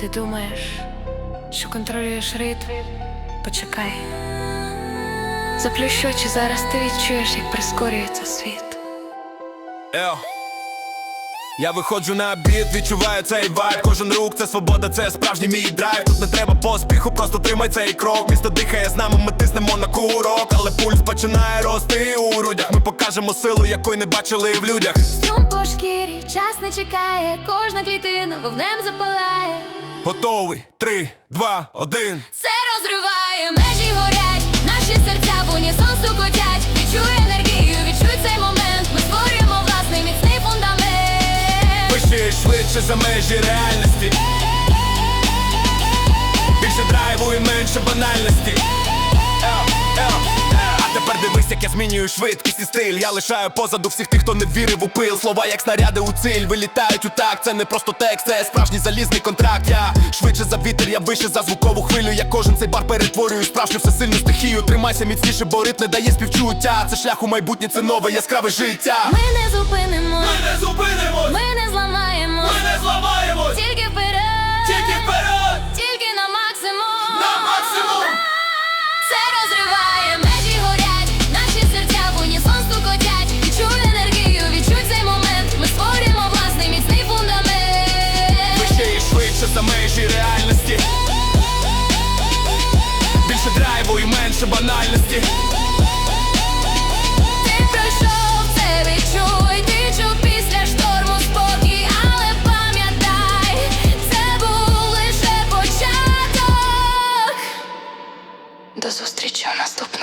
Ти думаєш, що контролюєш ритм? Почекай. Заплющ очі, зараз ти відчуєш, як прискорюється світ. Ел. Я виходжу на обід, відчуваю цей вайб Кожен рух це свобода, це справжній мій драйв Тут не треба поспіху, просто тримай цей крок Місто дихає з нами, ми тиснемо на курок Але пульс починає рости у грудях Ми покажемо силу, якої не бачили в людях Струм по шкірі, час не чекає, кожна клітина вогнем запалає. Готовий, три, два, один Це розриває, межі горять, наші серця в унісон стукотять. Відчуй енергію, відчуй цей момент. Ми створюємо власний міцний фундамент. Вище і швидше за межі реальності як я змінюю швидкість і стиль. Я лишаю позаду всіх тих, хто не вірив у пил. Слова як снаряди у циль, вилітають у так. Це не просто текст, це справжній залізний контракт. Я швидше за вітер, я вище за звукову хвилю. Я кожен цей бар перетворюю справжню всесильну стихію. Тримайся міцніше, бо ритм не дає співчуття. Це шлях у майбутнє, це нове яскраве життя. Ми не зупинимо, не зупинимось, ми не більше банальності. Ти пройшов це відчуй, після шторму спокій, але пам'ятай, це був лише початок. До зустрічі у наступному.